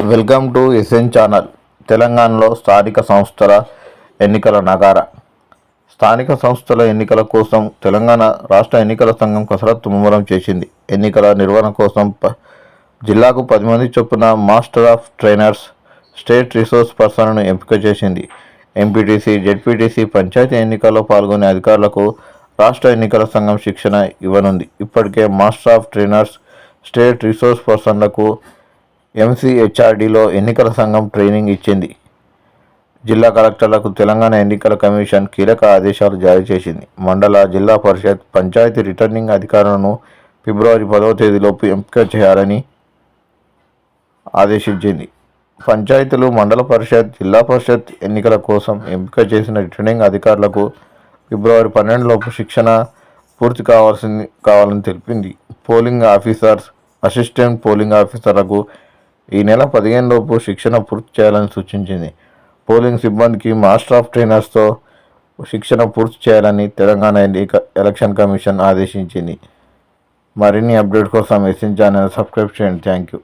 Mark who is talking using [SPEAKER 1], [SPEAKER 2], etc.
[SPEAKER 1] Welcome to SN channel తెలంగాణలో స్థానిక సంస్థల ఎన్నికల నగార. స్థానిక సంస్థల ఎన్నికల కోసం తెలంగాణ రాష్ట్ర ఎన్నికల సంఘం కసరత్తు ముమ్మరం చేసింది. ఎన్నికల నిర్వహణ కోసం ప- జిల్లాకు పది మంది చొప్పున master of trainers state resource పర్సన్ను ఎంపిక చేసింది. ఎంపీటీసీ జెడ్పీటీసీ పంచాయతీ ఎన్నికల్లో పాల్గొనే అధికారులకు రాష్ట్ర ఎన్నికల సంఘం శిక్షణ ఇవ్వనుంది. ఇప్పటికే master of trainers state resource పర్సన్లకు ఎంసీహెచ్ఆర్డీలో ఎన్నికల సంఘం ట్రైనింగ్ ఇచ్చింది. జిల్లా కలెక్టర్లకు తెలంగాణ ఎన్నికల కమిషన్ కీలక ఆదేశాలు జారీ చేసింది. మండల జిల్లా పరిషత్ పంచాయతీ రిటర్నింగ్ అధికారులను ఫిబ్రవరి పదవ తేదీలోపు ఎంపిక చేయాలని ఆదేశించింది. పంచాయతీలు మండల పరిషత్ జిల్లా పరిషత్ ఎన్నికల కోసం ఎంపిక చేసిన రిటర్నింగ్ అధికారులకు ఫిబ్రవరి పన్నెండులోపు శిక్షణ పూర్తి కావాల్సింది కావాలని తెలిపింది. పోలింగ్ ఆఫీసర్స్ అసిస్టెంట్ పోలింగ్ ఆఫీసర్లకు ఈ నెల పదిహేను లోపు శిక్షణ పూర్తి చేయాలని సూచించింది. పోలింగ్ సిబ్బందికి మాస్టర్ ఆఫ్ ట్రైనర్స్తో శిక్షణ పూర్తి చేయాలని తెలంగాణ ఎన్నిక ఎలక్షన్ కమిషన్ ఆదేశించింది. మరిన్ని అప్డేట్ కోసం ఎస్ఎన్ ఛానల్ సబ్స్క్రైబ్ చేయండి. Thank you.